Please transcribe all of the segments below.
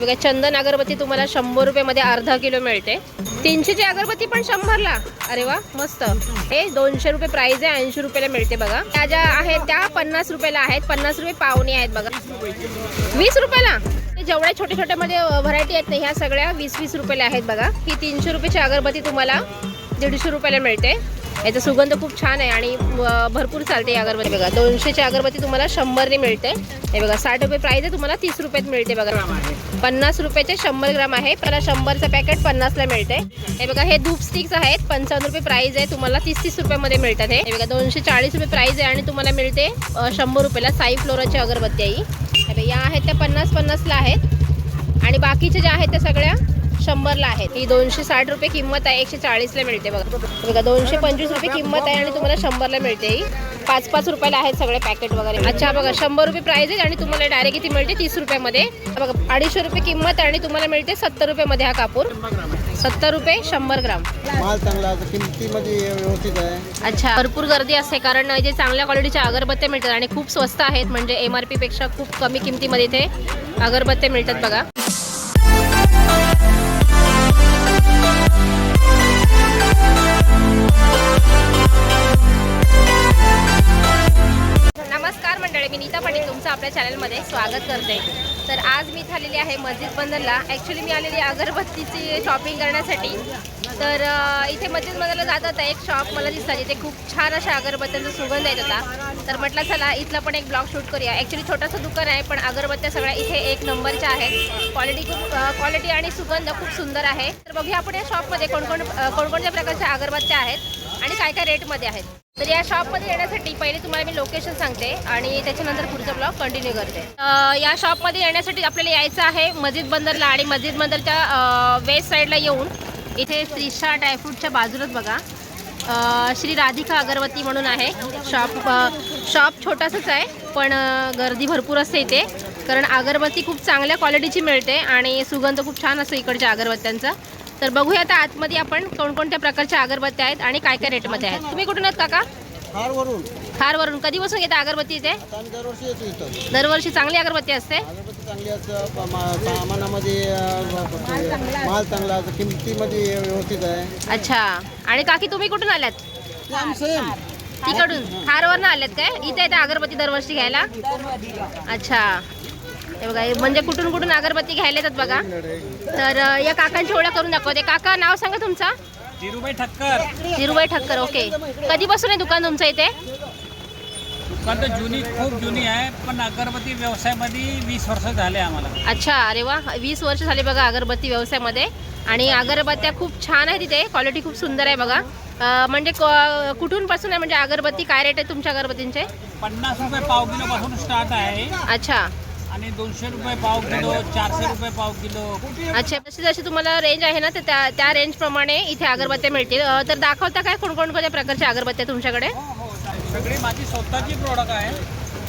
बघा चंदन अगरबत्ती तुम्हाला शंभर रुपयामध्ये अर्धा किलो मिळते. तीनशेची अगरबत्ती पण शंभरला. अरे वा मस्त. हे दोनशे रुपये प्राइस आहे ऐंशी रुपयाला मिळते बघा. त्या ज्या आहेत त्या पन्नास रुपयाला आहेत. पन्नास रुपये पाहुणे आहेत बघा. वीस रुपयाला. जेवढ्या छोट्या छोट्यामध्ये व्हरायटी आहेत ना ह्या सगळ्या वीस वीस रुपयाला आहेत बघा. ही तीनशे रुपयाची अगरबत्ती तुम्हाला दीडशे रुपयाला मिळते. याचा सुगंध खूप छान आहे आणि भरपूर चालते अगरबत्ती. बघा दोनशेची अगरबत्ती तुम्हाला शंभरने मिळते. हे बघा साठ रुपये प्राईज आहे तुम्हाला तीस रुपयात मिळते बघा. पन्नास रुपयाचे शंभर ग्राम आहे त्याला शंभरचं पॅकेट पन्नासला मिळते. हे बघा हे धूप स्टिक्स आहेत पंचावन्न रुपये प्राईज आहे तुम्हाला तीस तीस रुपयामध्ये मिळतात हे. बघा दोनशे चाळीस रुपये प्राईज आहे आणि तुम्हाला मिळते शंभर रुपयाला साई फ्लोराची अगरबत्ती आहे या आहेत त्या पन्नास पन्नासला आहेत. आणि बाकीच्या ज्या आहेत त्या सगळ्या शंभरला आहेत ही दोनशे साठ रुपये किंमत आहे एकशे चाळीसला मिळते बघा. बघा दोनशे पंचवीस रुपये किंमत आहे आणि तुम्हाला शंभरला मिळते ही. पाच पाच रुपयाला आहेत सगळे पॅकेट वगैरे. अच्छा बघा शंभर रुपये प्राइस आहे आणि तुम्हाला डायरेक्ट किती मिळते? तीस रुपयामध्ये. बघा अडीचशे रुपये किंमत आहे आणि तुम्हाला मिळते सत्तर रुपयामध्ये हा कापूर. सत्तर रुपये शंभर ग्राम. माल चांगला किमतीमध्ये व्यवस्थित आहे. अच्छा भरपूर गर्दी असते कारण इथे चांगल्या क्वालिटीच्या अगरबत्त्या मिळतात आणि खूप स्वस्त आहेत. म्हणजे एम आरपेक्षा खूप कमी किमतीमध्ये इथे अगरबत्त्या मिळतात बघा. चॅनलमध्ये स्वागत करते. तर आज मी झालेली आहे मस्जिद बंदरला. ॲक्च्युली मी आलेली अगरबत्तीची शॉपिंग करण्यासाठी. तर इथे मस्जिद बंदरला जात होता एक शॉप मला दिसला जिथे खूप छान अशा अगरबत्त्यांचा सुगंध येत होता. तर म्हटलं चला इथला पण एक ब्लॉग शूट करूया. ॲक्च्युली छोटंसं दुकान आहे पण अगरबत्त्या सगळ्या इथे एक नंबरच्या आहेत. क्वालिटी खूप क्वालिटी आणि सुगंध खूप सुंदर आहे. तर बघूया आपण या शॉपमध्ये कोणकोण कोणकोणत्या प्रकारच्या अगरबत्त्या आहेत आणि काय काय रेटमध्ये आहेत. तर या शॉपमध्ये येण्यासाठी पहिले तुम्हाला मी लोकेशन सांगते आणि त्याच्यानंतर पुढचा ब्लॉग कंटिन्यू करते. या शॉपमध्ये येण्यासाठी आपल्याला यायचं आहे मस्जिद बंदरला आणि मस्जिद बंदरच्या वेस्ट साईडला येऊन इथे त्रिशा ड्रायफ्रूटच्या बाजूलाच बघा. श्री राधिका अगरबत्ती म्हणून आहे. शॉप शॉप छोटासाच आहे पण गर्दी भरपूर असते इथे. कारण अगरबत्ती खूप चांगल्या क्वालिटीची मिळते आणि सुगंध खूप छान असतो इकडच्या अगरबत्त्यांचा. तर बघूया आता आतमध्ये आपण कोणकोणत्या प्रकारच्या अगरबत्त्या आहेत आणि काय काय रेटमध्ये आहेत. तुम्ही कुठून आहेत काका? फारवरून खारवरून कधीपासून घेता अगरबत्ती इथे? दरवर्षी चांगली अगरबत्ती असते? चांगली सामानामध्ये माल चांगला किमतीमध्ये व्यवस्थित आहे. अच्छा. आणि काकी तुम्ही कुठून आल्यात तिकडून. खारवरनं आल्यात काय? इथे येते अगरबत्ती दरवर्षी घ्यायला? अच्छा. हे बघा म्हणजे कुठून कुठून अगरबत्ती घ्यायला येतात बघा. तर या काकांची ओळख करून दाखवते काका नाव सांगा तुमचा? धीरूभाई ठक्कर. धीरूभाई ठक्कर ओके. कधीपासून आहे दुकान तुमचं इथे? दुकान तर जुनी खूप जुनी आहे पण अगरबत्ती व्यवसायामध्ये वीस वर्ष झाले आम्हाला. अच्छा अरे वा. वीस वर्ष झाली बघा अगरबत्ती व्यवसायामध्ये. आणि अगरबत्त्या खूप छान आहे तिथे क्वालिटी खूप सुंदर आहे बघा. म्हणजे कुठून पासून आहे? म्हणजे अगरबत्ती काय रेट आहे तुमच्या अगरबत्तींचे? पन्नास रुपये पाव किलो पासून स्टार्ट आहे. अच्छा. आणि दोनशे रुपये पाव किलो चारशे रुपये पाव किलो. अच्छा जशी जशी तुम्हाला रेंज आहे ना तर त्या त्या रेंजप्रमाणे इथे अगरबत्त्या मिळतील. अ, तर दाखवता काय? कोणकोणत्या प्रकारच्या अगरबत्त्या तुमच्याकडे? हो हो सगळी माझी स्वतःची प्रोडक्ट आहे.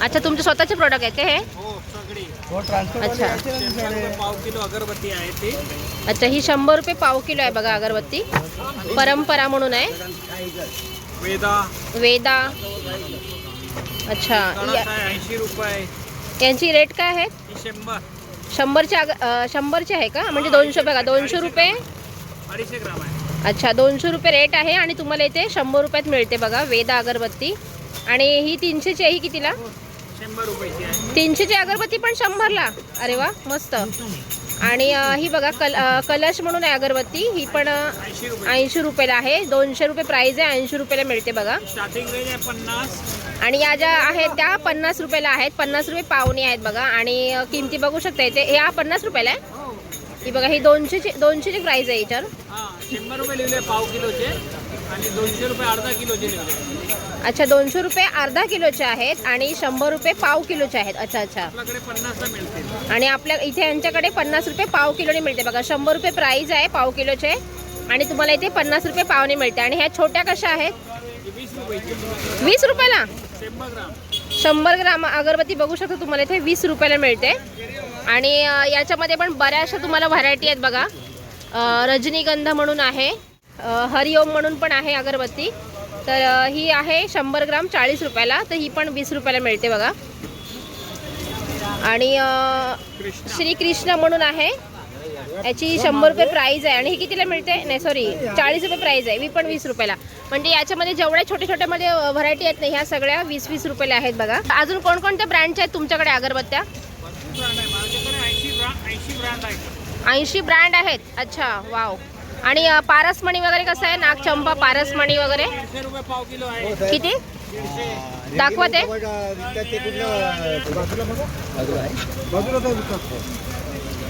अच्छा तुमचे स्वतःचे प्रोडक्ट आहेत का हे? हो सगळी. अच्छा. शंभर रुपये पाव किलो अगरबत्ती आहे ती. अच्छा ही शंभर रुपये पाव किलो आहे बघा अगरबत्ती. परंपरा म्हणून आहे. वेदा. वेदा. अच्छा या- ऐंशी रुपये. यांची रेट काय आहे? ही शंभर. शंभरचे आहे का? म्हणजे दोनशे बघा दोनशे रुपये. अडीचशे ग्राम आहे. अच्छा दोनशे रुपये रेट आहे आणि तुम्हाला इथे शंभर रुपयात मिळते बघा वेदा अगरबत्ती. आणि ही तीनशेची आहे ही कितीला? आहे. तीनशेची अगरबत्ती पण शंभरला. अरे वा मस्त. आणि ही बघा कल कलश म्हणून आहे अगरबत्ती. ही पण ऐंशी रुपये. ऐंशी रुपयाला आहे. दोनशे रुपये प्राईज आहे ऐंशी रुपयाला मिळते बघा. स्टार्टिंग रेंज आहे पन्नास. आणि या ज्या आहेत त्या पन्नास रुपयाला आहेत. पन्नास रुपये पावणे आहेत बघा. आणि किमती बघू शकता इथे. ह्या पन्नास रुपयाला आहे. हो. ही बघा ही दोनशेची दोनशेची प्राईज आहे याच्यावर. शंभर रुपये लिहिले पाव किलोचे. आणि दोनशे रुपये अर्धा किलोचे लिहिले अच्छा दोनशे रुपये अर्धा किलोचे आहेत आणि शंभर रुपये पाव किलोचे आहेत. अच्छा अच्छा. आपल्याकडे पन्नासला मिळतील. आणि आपल्या इथे यांच्याकडे पन्नास रुपये पाव किलोने मिळते. बघा शंभर रुपये प्राईज आहे पाव किलोचे. आणि तुम्हाला इथे पन्नास रुपये पावने मिळते. आणि ह्या छोट्या कशा आहेत? वीस रुपयाला? शंभर ग्राम. अगरबत्ती बघू शकता तुम्हाला इथे वीस रुपयाला मिळते. आणि याच्यामध्ये पण बऱ्याचशा तुम्हाला व्हरायटी आहेत बघा. रजनीगंध म्हणून आहे. हरिओम म्हणून पण आहे अगरबत्ती. तर ही आहे शंभर ग्राम चाळीस रुपयाला. तर ही पण वीस रुपयाला मिळते बघा. आणि श्रीकृष्ण म्हणून आहे. याची शंभर रुपये प्राईज आहे. आणि ही कितीला मिळते? नाही सॉरी चाळीस रुपये प्राईज आहे. मी पण वीस रुपयाला. म्हणजे याच्यामध्ये जेवढ्या छोट्या छोट्यामध्ये व्हरायटी आहेत ना ह्या सगळ्या वीस वीस रुपयाला आहेत बघा. अजून कोणकोणत्या ब्रँडच्या आहेत तुमच्याकडे अगरबत्त्या? ऐंशी ब्रँड आहेत. अच्छा वाव आणि पारसमणी वगैरे कसं आहे? नागचंपा पारसमणी वगैरे? किती? दाखवा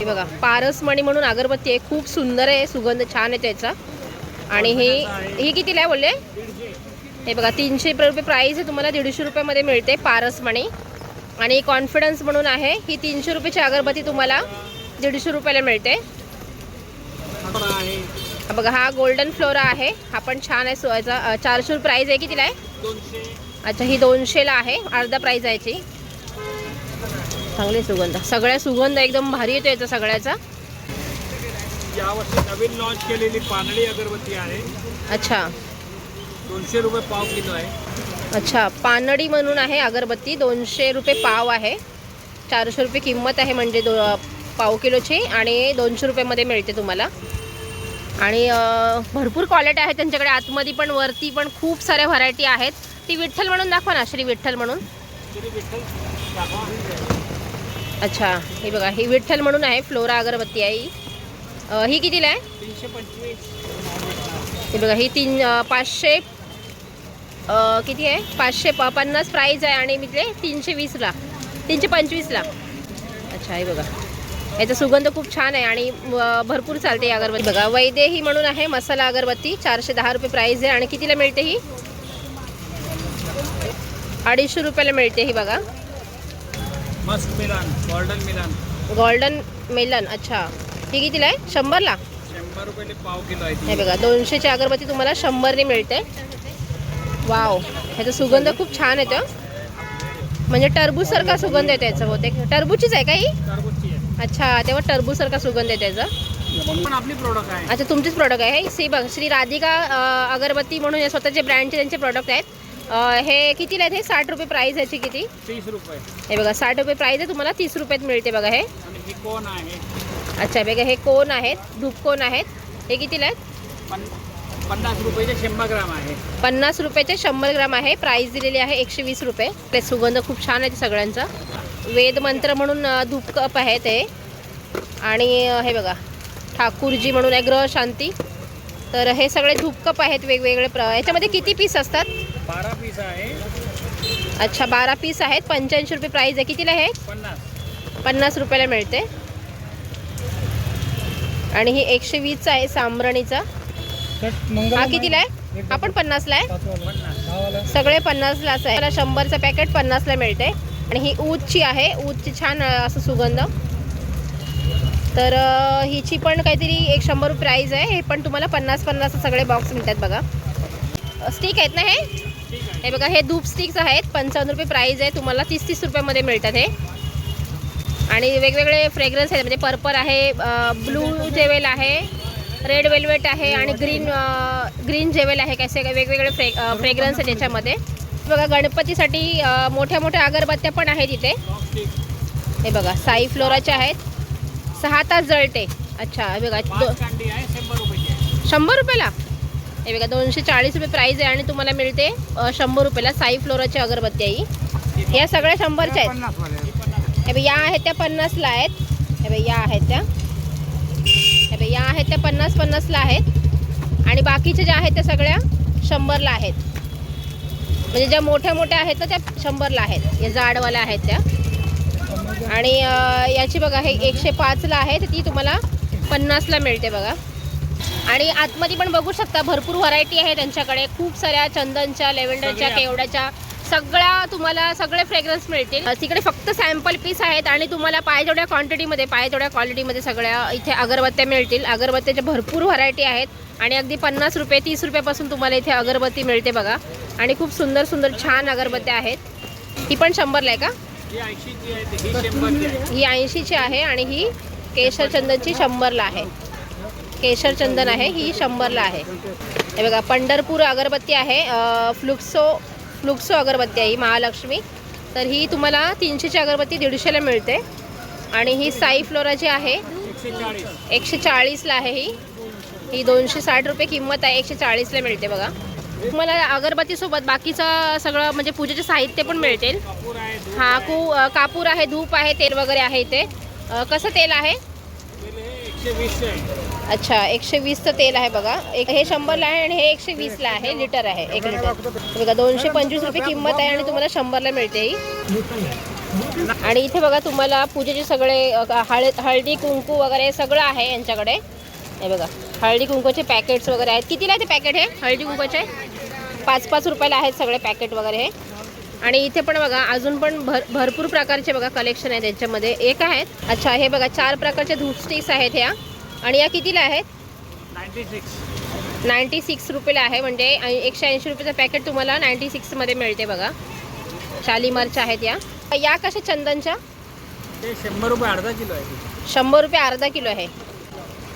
हे बघा पारसमणी म्हणून अगरबत्ती आहे. खूप सुंदर आहे सुगंध छान आहे त्याचा. आणि हे ही कितीला आहे बोलले? हे बघा तीनशे रुपये प्राईस आहे तुम्हाला दीडशे रुपयामध्ये मिळते पारसमणी. आणि कॉन्फिडन्स म्हणून आहे ही तीनशे रुपयाची अगरबत्ती तुम्हाला दीडशे रुपयाला मिळते. बघा हा गोल्डन फ्लोरा आहे. हा पण छान आहे सोयाचा चारशे रुपये प्राईज आहे कितीला आहे? अच्छा ही दोनशेला आहे अर्धा प्राईज आहे याची. चांगले सुगंध. सगळ्या सुगंध एकदम भारी येतो याचा सगळ्याचा. यावर्षी नवीन लॉन्च केलेली पानळी अगरबत्ती आहे. अच्छा. दोनशे रुपये पाव किलो आहे. अच्छा पानडी म्हणून आहे अगरबत्ती. दोनशे रुपये पाव आहे. चारशे रुपये किंमत आहे म्हणजे दो पाव किलोची आणि दोनशे रुपयामध्ये मिळते तुम्हाला. आणि भरपूर क्वालिटी आहे त्यांच्याकडे. आतमध्ये पण वरती पण खूप साऱ्या व्हरायटी आहेत. ती विठ्ठल म्हणून दाखवा ना श्री विठ्ठल म्हणून. श्री विठ्ठल दाखवा. अच्छा हे बघा ही विठ्ठल म्हणून आहे फ्लोरा अगरबत्ती आहे ही अ, ही कितीला आहे? तीनशे पंचवीस हे बघा ही तीन अ, पाचशे अ, किती आहे? पाचशे प पन्नास प्राईज आहे आणि मिळते तीनशे वीसला तीनशे पंचवीसला अच्छा हे बघा. याचा सुगंध खूप छान आहे आणि अ, भरपूर चालते ही अगरबत्ती. बघा वैदेही म्हणून आहे मसाला अगरबत्ती चारशे दहा रुपये प्राईज आहे आणि कितीला मिळते ही? अडीचशे रुपयाला मिळते ही बघा. मस्त melon golden melon. Golden melon अच्छा. ही कितीला आहे? शंभरला? शंभर रुपये पाव किलो आहे हे ती. बघा दोनशेची अगरबत्ती तुम्हाला शंभरने मिळते. वाव ह्याचा सुगंध खूप छान येतो. म्हणजे टरबूजसारखा सुगंध येतो याचा बहुतेक. टरबूजचीच आहे का ही? टरबूजची आहे. अच्छा तेव्हा टरबूजसारखा सुगंध आहे त्याचा पण आपली प्रोडक्ट आहे. अच्छा तुमचेच प्रॉडक्ट आहे. हे श्री बघ श्री राधिका अ, अगरबत्ती म्हणून हे स्वतःचे ब्रँडचे त्यांचे प्रॉडक्ट आहेत. हे कितीला आहेत? हे साठ रुपये प्राईस ह्याची किती? तीस रुपये. हे बघा साठ रुपये प्राईस आहे. तुम्हाला तीस रुपयात मिळते बघा हे. ही कोण आहे? अच्छा बघा हे कोन आहेत? धूप कोन आहेत? हे कितीला आहेत? पन पन्नास रुपयाचे शंभर ग्राम आहे. पन्नास रुपयाचे शंभर ग्राम आहे. प्राईस दिलेली आहे एकशे वीस रुपये. ते सुगंध खूप छान आहे सगळ्यांचा. वेद मंत्र म्हणून अ, धूप कप आहे ते. आणि हे बघा ठाकूरजी म्हणून आहे ग्रह शांती. तर हे सगळे धूप कप आहेत वेगवेगळे प्र याच्यामध्ये किती पीस असतात? बारा पीस आहे. अच्छा बारा पीस आहेत. पंच्याऐंशी रुपये प्राईस आहे. कितीला आहे पन्नास. पन्नास रुपयाला मिळते. आणि ही एकशे वीसचा आहे सामरणीचा हा कितीला आहे? हा पण पन्नासला आहे? सगळे पन्नासलाच आहे. मला शंभरचं पॅकेट पन्नासला मिळते. आणि ही ऊदची आहे. ऊदची छान असं सुगंध. तर हिची पण काहीतरी एक शंभर रुपये प्राईज आहे. हे पण तुम्हाला पन्नास पन्नास सगळे बॉक्स मिळतात बघा. स्टिक आहेत ना हे? हे बघा हे धूप स्टिक्स आहेत. पंचावन्न रुपये प्राईज आहे. तुम्हाला तीस तीस रुपयामध्ये मिळतात हे. आणि वेगवेगळे फ्रेग्रन्स आहेत. म्हणजे पर्पल आहे ब्लू जेवेल आहे रेड वेल्वेट आहे आणि ग्रीन ग्रीन जेवेल आहे. कसे वेगवेगळे फ्रे फ्रेग्रन्स आहेत त्याच्यामध्ये बघा गणपतीसाठी मोठ्या मोठ्या अगरबत्त्या पण आहेत इथे. हे बघा साई फ्लोराच्या आहेत. सहा तास जळते. अच्छा हे बघा. शंभर रुपयाला? हे बघा दोनशे चाळीस रुपये प्राईज आहे आणि तुम्हाला मिळते शंभर रुपयाला साई फ्लोराची अगरबत्ती आहे या सगळ्या शंभरच्या आहेत. हे बघ या आहेत त्या पन्नासला आहेत. हे बघ या आहेत त्या. हे बघ या आहेत त्या पन्नास पन्नासला आहेत. आणि बाकीच्या ज्या आहेत त्या सगळ्या शंभरला आहेत. म्हणजे ज्या मोठ्या मोठ्या आहेत ना त्या शंभरला आहेत. या जाडवाल्या आहेत त्या. आणि याची बघा हे एकशे पाचला आहे तर ती तुम्हाला पन्नासला मिळते बघा. आणि आतमध्ये पण बघू शकता भरपूर व्हरायटी आहे त्यांच्याकडे. खूप साऱ्या चंदनच्या लेव्हेंडरच्या सगळ्या. केवड्याच्या सगळ्या तुम्हाला सगळे फ्रेग्रन्स मिळतील. तिकडे फक्त सॅम्पल पीस आहेत आणि तुम्हाला पाय तेवढ्या क्वांटिटीमध्ये पाय तेवढ्या क्वालिटीमध्ये सगळ्या इथे अगरबत्त्या मिळतील. अगरबत्त्याच्या भरपूर व्हरायटी आहेत. आणि अगदी पन्नास रुपये तीस रुपयापासून तुम्हाला इथे अगरबत्ती मिळते बघा. आणि खूप सुंदर सुंदर छान अगरबत्त्या आहेत. ही पण शंभरला आहे का? ही ऐंशीची आहे ही ऐंशीची आणि ही केशर चंदनची शंभरला आहे. केशर चंदन आहे ही शंभरला आहे. हे बघा पंढरपूर अगरबत्ती आहे फ्लुक्सो फ्लुक्सो अगरबत्ती आहे ही महालक्ष्मी. तर ही तुम्हाला तीनशेची अगरबत्ती दीडशेला मिळते. आणि ही साई फ्लोराची आहे. एकशे चाळीसला आहे ही. ही दोनशे साठ रुपये किंमत आहे एकशे चाळीसला मिळते बघा. तुम्हाला अगरबत्तीसोबत बाकीचं सगळं म्हणजे पूजेचे साहित्य पण मिळतील. हा कू कापूर आहे धूप आहे तेल वगैरे आहे इथे. कसं तेल आहे. एकशे अच्छा एकशे वीसचं तेल आहे बघा. एक हे शंभरला आहे आणि हे एकशे वीसला आहे लिटर आहे एक लिटर. बघा दोनशे पंचवीस रुपये किंमत आहे आणि तुम्हाला शंभरला मिळते ही. आणि इथे बघा तुम्हाला पूजेचे सगळे हळद हळदी कुंकू वगैरे सगळं आहे यांच्याकडे. हे बघा हळदी कुंकूचे पॅकेट्स वगैरे आहेत. कितीला ते पॅकेट हे? हळदी कुंकूचे? पाच पाच रुपयाला आहेत सगळे पॅकेट वगैरे हे. आणि इथे पण बघा अजून पण भर भरपूर प्रकारचे बघा कलेक्शन आहेत त्यांच्यामध्ये एक आहेत. अच्छा हे बघा चार प्रकारचे धूप स्टिक्स आहेत ह्या. आणि या कितीला आहेत? Ninety six. नाईन्टी सिक्स रुपयाला आहे. म्हणजे एकशे ऐंशी रुपयाचं पॅकेट तुम्हाला नाईन्टी सिक्समध्ये मिळते बघा. शालीमारच्या आहेत या. या कशा चंदनच्या? शंभर रुपये अर्धा किलो आहे. शंभर रुपये अर्धा किलो आहे.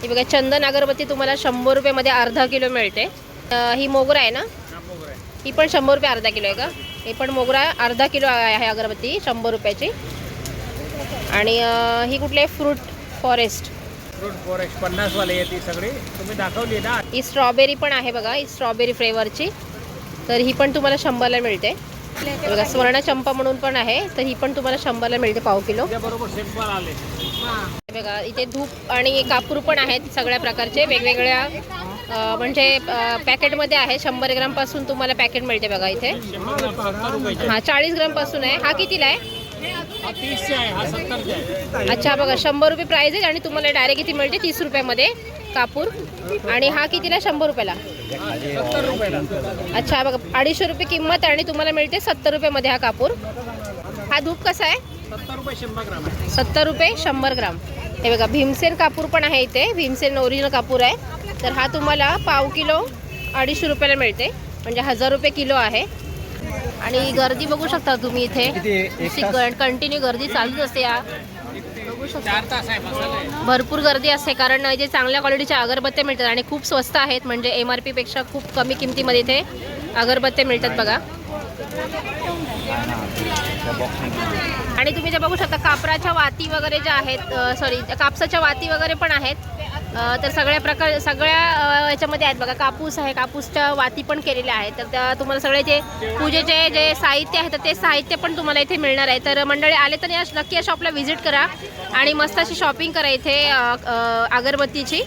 ही बघा चंदन अगरबत्ती तुम्हाला शंभर रुपयामध्ये अर्धा किलो मिळते. ही मोगरा आहे ना? हा ही पण शंभर रुपये अर्धा किलो आहे का? ही पण मोगरा अर्धा किलो आहे अगरबत्ती शंभर रुपयाची. आणि ही कुठली आहे? Fruit forest. फ्रूट फॉरेस्ट पन्नासवाले आहे ती सगळी. तुम्ही दाखवली ना? ही स्ट्रॉबेरी पण आहे बघा ही स्ट्रॉबेरी फ्लेवरची तर ही पण तुम्हाला शंभरला मिळते. बघा स्वर्णचंपा म्हणून पण आहे तर ही पण तुम्हाला शंभरला मिळते पाव किलो. सिंपल आले. हे बघा इथे धूप आणि कापूर पण आहेत सगळ्या प्रकारचे वेगवेगळ्या म्हणजे पॅकेटमध्ये आहे. शंभर ग्रामपासून तुम्हाला पॅकेट मिळते बघा इथे. हा चाळीस ग्रामपासून आहे. हा कितीला आहे? अच्छा बघा शंभर रुपये प्राईज आहे आणि तुम्हाला डायरेक्ट किती मिळते? तीस रुपयामध्ये कापूर. आणि हा कितीला शंभर रुपयाला. अच्छा बघा अडीचशे रुपये किंमत आणि तुम्हाला मिळते सत्तर रुपयामध्ये हा कापूर. हा धूप कसा आहे? सत्तर रुपये शंभर ग्राम आहे. सत्तर रुपये शंभर ग्राम. हे बघा भीमसेन कापूर पण आहे इथे. भीमसेन ओरिजिनल कापूर आहे. तर हा तुम्हाला पाव किलो अडीचशे रुपयाला मिळते. म्हणजे हजार रुपये किलो आहे. आणि गर्दी बघू शकता तुम्ही इथे. कंटिन्यू गर्दी चालूच असते या. बघू शकता. चार तास आहे मसाला आहे भरपूर गर्दी असते कारण इथे चांगल्या क्वालिटीच्या अगरबत्त्या मिळतात आणि खूप स्वस्त आहेत. म्हणजे एम आर पीपेक्षा खूप कमी किमतीमध्ये इथे अगरबत्त्या मिळतात बघा. आणि तुम्ही जे बघू शकता कापराच्या वाती वगैरे ज्या आहेत सॉरी कापसाच्या वाती वगैरे पण आहेत. तर सगळ्या प्रकार सगळ्या याच्यामध्ये आहेत बघा कापूस आहे कापूसच्या वाती पण केलेल्या आहेत. तर त्या तुम्हाला सगळे जे पूजेचे जे साहित्य आहे तर ते साहित्य पण तुम्हाला इथे मिळणार आहे. तर मंडळी आले तर या नक्की या शॉपला व्हिजिट करा आणि मस्त अशी शॉपिंग करा इथे अगरबत्तीची.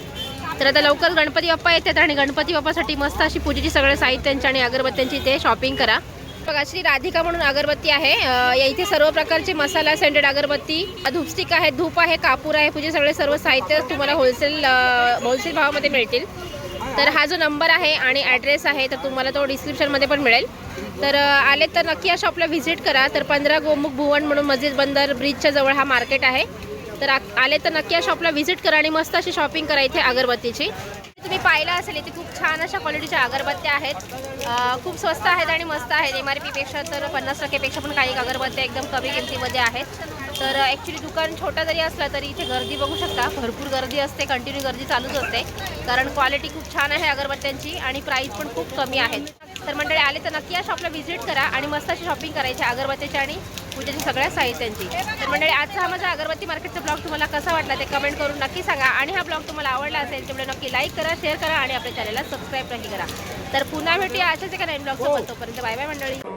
तर आता लवकर गणपती बाप्पा येतात आणि गणपती बाप्पासाठी मस्त अशी पूजेची सगळ्या साहित्यांची आणि अगरबत्त्यांची इथे शॉपिंग करा. बघा श्री राधिका म्हणून अगरबत्ती आहे. या इथे सर्व प्रकारचे मसाला सेंटेड अगरबत्ती धूपस्टिक आहे धूप आहे कापूर आहे पूजे सगळे सर्व साहित्य तुम्हाला होलसेल होलसेल भावामध्ये मिळतील. तर हा जो नंबर आहे आणि ॲड्रेस आहे तर तुम्हाला तो डिस्क्रिप्शनमध्ये पण मिळेल. तर आले तर नक्की या शॉपला व्हिजिट करा. तर पंधरा गोमुख भुवन म्हणून मस्जिद बंदर ब्रिजच्या जवळ हा मार्केट आहे. तर आले तर नक्की या शॉपला व्हिजिट करा आणि मस्त अशी शॉपिंग करा इथे अगरबत्तीची. तुम्ही पाहिलं असेल इथे खूप छान अशा क्वालिटीच्या अगरबत्त्या आहेत. खूप स्वस्त आहेत आणि मस्त आहेत. एम आर पीपेक्षा तर पन्नास टक्केपेक्षा पण काही अगरबत्त्या एकदम कमी किमतीमध्ये आहेत. तर ॲक्च्युली दुकान छोटा जरी असला तरी इथे गर्दी बघू शकता. भरपूर गर्दी असते कंटिन्यू गर्दी चालूच असते. कारण क्वालिटी खूप छान आहे अगरबत्त्यांची आणि प्राईस पण खूप कमी आहेत. तर मंडळी आले तर नक्की या शॉपला व्हिजिट करा आणि मस्त अशी शॉपिंग करायची अगरबत्त्याची आणि पूजेची सगळ्या साहित्यांची. तर मंडळी आजचा हा माझा अगरबत्ती मार्केटचा ब्लॉग तुम्हाला कसा वाटला ते कमेंट करून नक्की सांगा. आणि हा ब्लॉग तुम्हाला आवडला असेल तेवढे नक्की लाईक करा शेअर करा आणि आपल्या चॅनलला सबस्क्राईब नक्की करा. तर पुन्हा भेटूया अशाच एका नवीन ब्लॉगसोबत. तोपर्यंत बाय बाय मंडळी.